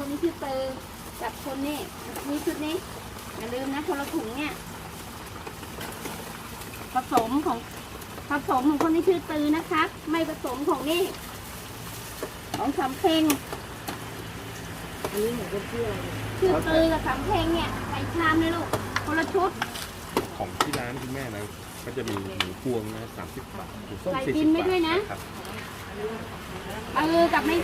คนนี่มีชุดนี้อย่าลืมนะคนละถุงเนี่ยผสมของผสมของคนที่ชื่อตือนะครับไม่ผสมของนี่ ของสำเพ็งอันนี้หนูก็เชื่อเลยชื่อตือกับสำเพ็งเนี่ยใส่ชามเลยลูกคนละชุด ของที่ร้านคุณแม่นะก็จะมีหมูพวงนะสามสิบบาทหมูส้มใส่สี่ดิสินบไว้บาทด้วยนะครับเออกับไม่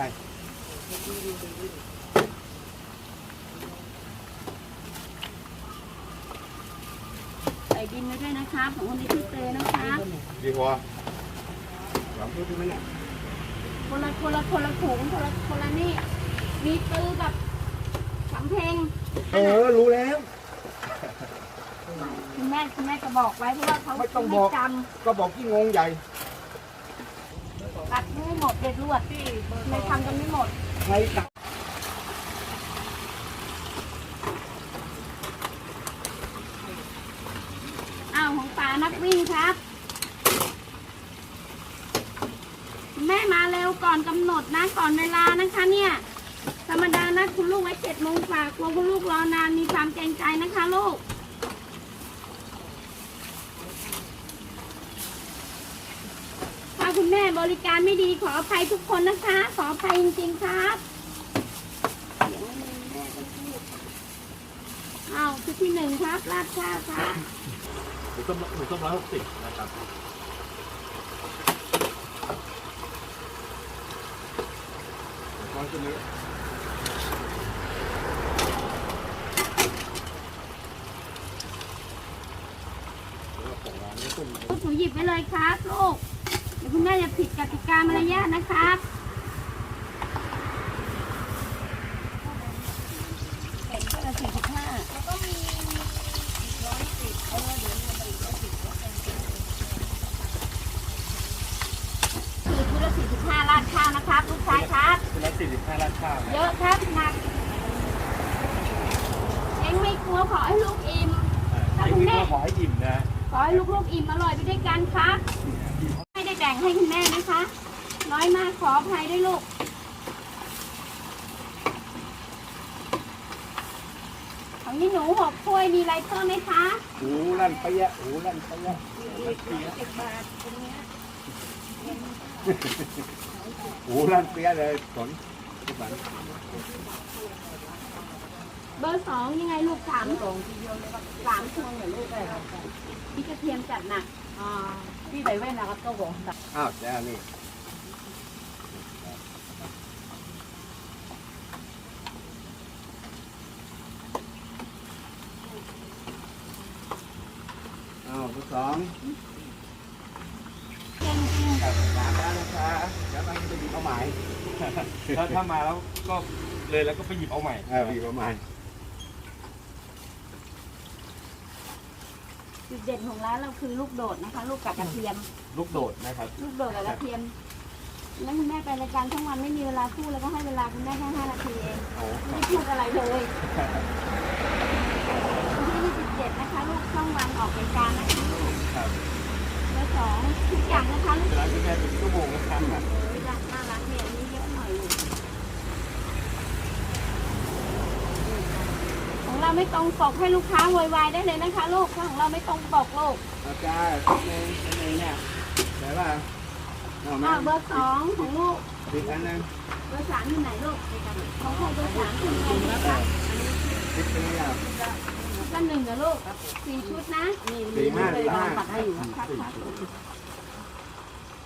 ใช่ใส่ดินไว้ด้วยนะครับของคนที่ชื่อตือนะครับดีกว่าหวังพูดใช่ไหมเนี่ยคนละคนละคนละถุงคนละคนละนี่มีตือกับสำเพ็งเออรู้แล้ว คุณแม่คุณแม่จะบอกไว้เพราะว่าเขาไม่ต้องบอกจก็บอกที่งงใหญ่ำตัด ไม่หมดเด็ดรวดไม่ทำกันไม่หมดใครตักอ้าวของป่านักวิ่งครับ แม่มาเร็วก่อนกำหนดนะก่อนเวลานะคะเนี่ย ธรรมดานะคุณลูกไว้เจ็ดโมงกว่ากลัวคุณลูกรอนานมีความเกรงใจนะคะลูก ถ้าคุณแม่ บริการไม่ดีขออภัยทุกคนนะคะ ขออภัยจริงๆครับเดี๋ยวแม่จะพูดอ้าวชุดที่หนึ่งครับราดข้าวครับหมูส้มหมูส้มร้อยหกสิบนะครับร้อยชิ้นนี้แล้วของร้านนี้ต้มลูกหนูหยิบไว้เลยครับลูก เดี๋ยวคุณแม่จะผิดกติกามารยาทนะครับเป็นก็ละสี่สิบห้าแล้วก็มีร้อยสิบเออเดี๋ยวเราไปอีกร้อยสิบคือชุดละสี่สิบห้าราดข้าวนะครับลูกชายครับคือละสี่สิบห้าราดข้าวเยอะครับหนักเองไม่กลัวขอให้ลูกอิ่ม ถ้าคุณแม่ ขอให้อิ่มนะ ขอให้ลูกๆอิ่มอร่อยไปด้วยกันครับไม่ได้ แบ่งให้คุณแม่นะคะ น้อยมากขออภัยด้วยลูก ของนี่หนูหกถ้วยมีอะไรเพิ่มไหมคะหูลั่นไปะยะหูลั่นไปะยะสิบบาทตรงเนี้ยหูลั่นเปียะเลยฝนทุกวันเบอร์สองยังไงลูกสามสองทีเดียวเลยครับสามพวงเหรอลูกได้ครับพี่กระเทียมจัดหนักอ่า พี่ใส่แว่นนะครับก็บอกตัดอ้าวแล้วนี่อ้าวผู้สองเก่งจริงครับสามแล้วนะคะเดี๋ยวมันจะมีเป้าหมายถ้าถ้ามาแล้วก็เลยแล้วก็ไปหยิบเอาใหม่ เออมีเป้าหมาย จุดเด่นของร้านเราคือลูกโดดนะคะ ลูกกับกระเทียม ลูกโดดนะครับ ลูกโดดกับกระเทียม แล้วคุณแม่ไปรายการทั้งวันไม่มีเวลาพูดแล้วก็ให้เวลาคุณแม่แค่ห้านาทีเองโอ้ไม่ได้พูดอะไรเลยวันที่ 27 นะคะ ลูกช่องวันออกรายการนะคะลูกครับเบอร์สองทุกอย่างนะคะลูก ร้านคุณแม่เป็นชั่วโมงนะครับ เอ้ยรักน่ารักเนี่ยอันนี้เยอะหน่อยลูกของ เราไม่ตรงปกให้ลูกค้าโวยวายได้เลยนะคะลูกถ้าของเราไม่ตรงปกลูกอาจารย์เป็นไงเป็นไงเนี่ยแต่ว่าเอามาอ่าเบอร์สองของลูก อีกอันหนึงเบอร์สามอยู่ไหนลูกของใครเบอร์สามคือใครนะคะคิดเป็นไงอะ ก็หนึ่งกับลูกสี่ชุดนะนี่สี่ห้าสี่ห้าตัดให้อยู่ครับครับครับ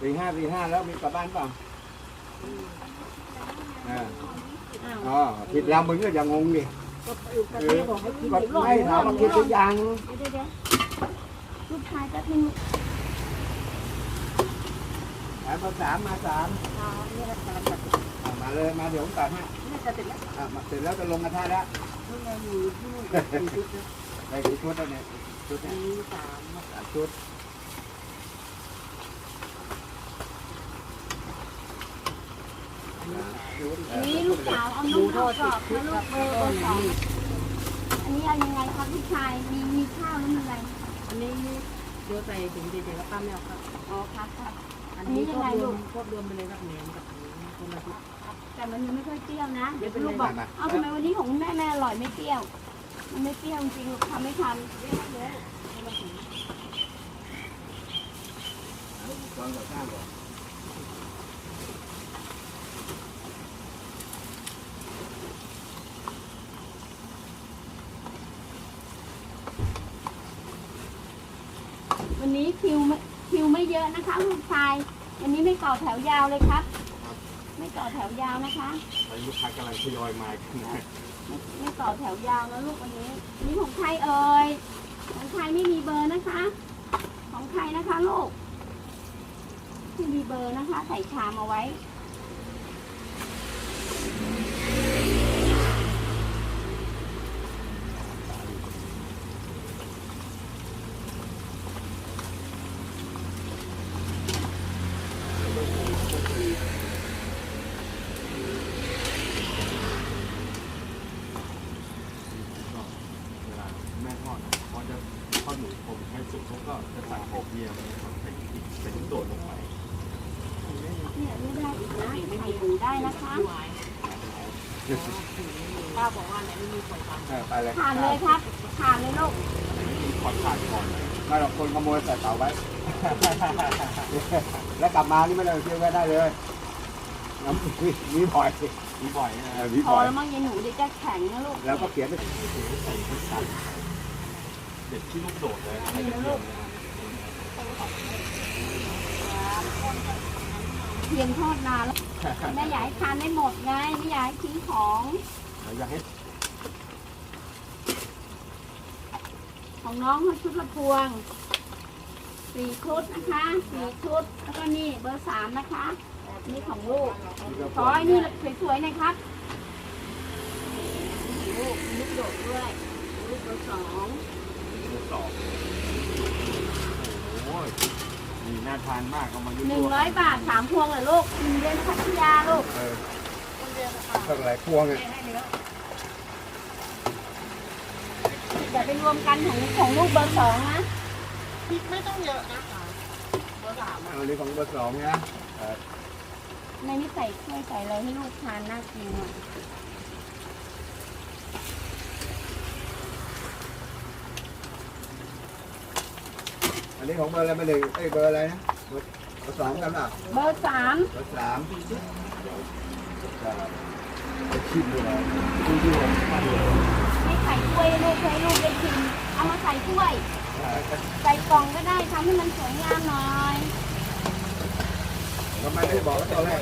สี่ห้าสี่ห้าแล้วมีกลับบ้านเปล่าอ่าอ้าวอ๋อผิดแล้วมึงก็อย่างงงดิ ก็อยู่กับพี่บอกให้กินก็อีกรอบไม่ถามว่าคิดทุกอย่างเดี๋ยวเดี๋ยวลูกชายแป๊บนึงถามมาสามมาสามมาเลยมาเดี๋ยวผมตัดให้จะเสร็จแล้วเสร็จแล้วจะลงกระทะแล้วอยู่ที่นู่นสี่ชุดนะไปกี่ชุดแล้วเนี่ยชุดเนี่ยสามสามชุดชุด อันนี้ลูกสาวเอานุ่มทอดกรอบนะลูกเบอร์เบอร์สองอันนี้เอายังไงครับลูกชาย มีมีข้าวหรือมีอะไร อันนี้เดี๋ยวใส่ถุงเด็กๆแล้วป้าไม่เอาครับ อ๋อครับครับ อันนี้ยังไงลูกควบรวมไปเลยครับเนียกับคนละทิศแต่มันยังไม่ค่อยเปรี้ยวนะเดี๋ยวลูกบอก เอาทำไมวันนี้ของแม่แม่อร่อยไม่เปรี้ยว มันไม่เปรี้ยวจริงๆทำไม่ทันตอนก่อสร้างก่อน วันนี้คิวไม่คิวไม่เยอะนะคะลูกชาย วันนี้ไม่ต่อแถวยาวเลยครับ ไม่ต่อแถวยาวนะคะตอนนี้ลูกค้ากำลังทยอยมากันนะไม่ไม่ต่อแถวยาวแล้วลูกวันนี้อันนี้ของใครเอ่ยของใครไม่มีเบอร์นะคะ ของใครนะคะลูกไม่มีเบอร์นะคะ ใส่ชามเอาไว้เวลาแม่ทอดพอจะทอดหมูผมให้สุกเขาก็จะสั่งโขกเบียร์มาใส่ใส่ลูกโดดลงไป เนี่ยไม่ได้อีกนะใส่หมูได้นะคะ ป้าบอกว่าไหนไม่มีคนทำ เออไปเลยทานเลยครับทานเลยลูกขอขาดก่อนไม่หรอกคนขโมยใส่เตาไว้ แล้วกลับมานี่ไม่ได้เที่ยวไว้ได้เลยน้ำมีบ่อยมีบ่อยนะเออมีพอบ่อย แล้วมั้งยายหนูเดี๋ยวจะแข็งนะลูกแล้วก็เขียนไปใส่ที่สั่งเด็ดที่ลูกโดดเลยใส่กระเทียมนะครับเทียมทอดนานแล้วแม่อยากให้ทานได้หมดไงไม่อยากให้ทิ้งของ อยากให้ ของน้องเขาชุดละพวงสี่ชุดนะคะสี่ชุดแล้วก็นี่เบอร์สามนะคะ นี่ของลูกขอไอ้นี่สวยๆหน่อยครับลูกลูกโดดด้วยลูกเบอร์สองเบอร์สองโอ้ยมีน่าทานมากเอามายุ่หนึ่งร้อยบาทสามพวงเหรอลูกกินเรียนพัทยาลูกเออเท่าไหร่พวงอะ อย่าไปรวมกันของของลูกเบอร์สองนะไม่ต้องเยอะนะคะเบอร์สามอันนี้ของเบอร์สองนะเออในนี้ใส่ถ้วยใส่อะไรให้ลูกทานน่ากินอะอันนี้ของเบอร์อะไรมาหนึ่งเอ้ยเบอร์อะไรนะเบอร์เบอร์สองกันเปล่ะเบอร์สามเบอร์สามจะชิมดูหน่อยดูดูให้ใส่ถ้วยลูกให้ลูกได้ชิมเอามาใส่ถ้วย ใส่กล่องก็ได้ทำให้มันสวยงามหน่อย ทำไมไม่บอกตอนแรก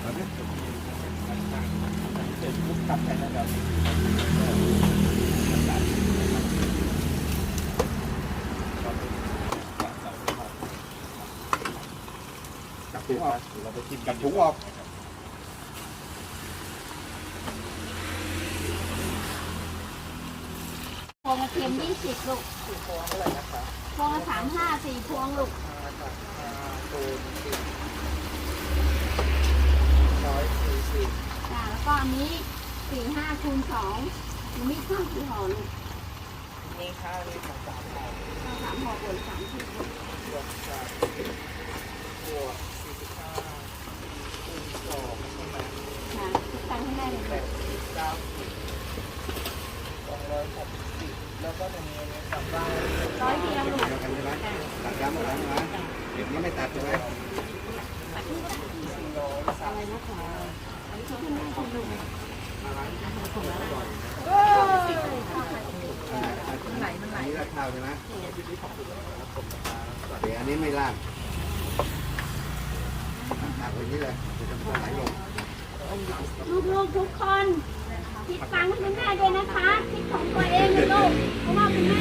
เอาดิเสร็จปุ๊บกลับไปแล้วแบบจับ ถุงออกเราไปกินจักับนถุงออกพวงกระเทียมยี่สิบลูกพวงละสามห้าสี่พวงลูกร้อยสี่สิบจ้ะแล้วก็อันนี้สี่ห้าคูณสองหนูมีข้าวกี่ห่อลูกนี่ข้าวนี่ของสามห่อข้าวสามห่อบนสามสิบลูกบวกจากบวกสี่สิบห้าคูณสองใช่ไหม ค่ะคิดตังค์ให้แม่ เลยแปดสิบเก้าสิบสองร้อยหกสิบแล้วก็จะมีอันนี้กลับบ้านร้อยเดียวลูกเดียวกันใช่ไหมตัดย้ำหมดแล้วใช่ไหมเดี๋ยวนี้ไม่ตัดใช่ไหมสี่ร้อยสามอะไรนะคะอันนี้เขาให้แม่คุณลูกไหนมันไหนอันนี้ราดข้าวใช่ไหมเดี๋ยวอันนี้ไม่ลาดตักไว้นี้เลยเดี๋ยวจะไหลลง ลูกๆทุกคนคิดฟังคุณแม่ด้วยนะคะคิดของตัวเองนะลูกเพราะว่าคุณแม่